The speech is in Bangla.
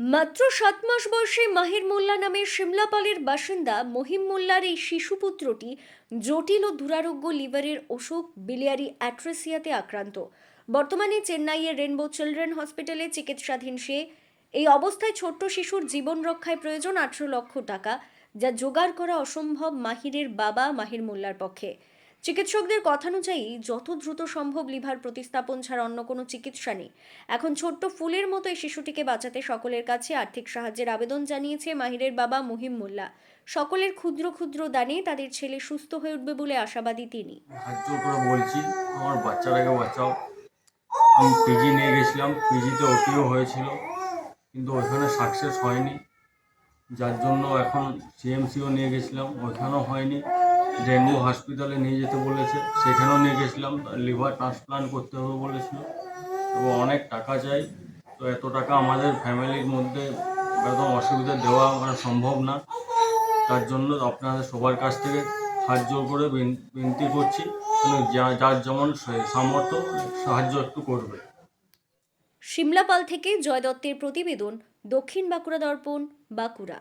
মাত্র সাত মাস বয়সে মাহির মোল্লা নামের সিমলাপালের বাসিন্দা মহিম মোল্লার এই শিশুপুত্রটি জটিল ও দুরারোগ্য লিভারের অসুখ বিলিয়ারি অ্যাট্রেসিয়াতে আক্রান্ত। বর্তমানে চেন্নাইয়ের রেনবো চিলড্রেন হসপিটালে চিকিৎসাধীন সে। এই অবস্থায় ছোট্ট শিশুর জীবন রক্ষায় প্রয়োজন আঠেরো লক্ষ টাকা, যা জোগাড় করা অসম্ভব মাহিরের বাবা মাহির মোল্লার পক্ষে। চিকিৎসকদের কথানুযায়ী, যত দ্রুত সম্ভব লিভার প্রতিস্থাপন ছাড়া অন্য কোনো চিকিৎসা নেই। এখন ছোট্ট ফুলের মতো এই শিশুটিকে বাঁচাতে সকলের কাছে আর্থিক সাহায্যের আবেদন জানিয়েছে মাহিরের বাবা মুহিম মোল্লা। সকলের ক্ষুদ্র ক্ষুদ্র দানে তাদের ছেলে সুস্থ হয়ে উঠবে বলে আশাবাদী তিনি। বলছি, আমার বাঁচাও। আমি পিজি নিয়ে গেছিলাম পিজিতে ওটিও হয়েছিল, কিন্তু ওইখানে সাকসেস হয়নি। যার জন্য এখন সিএমসিও নিয়ে গেছিলাম, ওইখানেও হয়নি। রেনবো হসপিটালে নিয়ে যেতে বলেছে। সেখানেও নিয়ে গেছিলাম, লিভার ট্রান্সপ্লান্ট করতে হবে বলেছিল। এবং অনেক টাকা চাই। তো এত টাকা আমাদের ফ্যামিলির মধ্যে একদম অসুবিধা দেওয়া মানে সম্ভব না। তার জন্য আপনাদের সবার কাছ থেকে হাত জোর করে বিনতি করছি। যার যেমন সামর্থ্য, সাহায্য একটু করবে। সিমলাপাল থেকে জয় দত্তের প্রতিবেদন, দক্ষিণ বাঁকুড়া দর্পণ, বাঁকুড়া।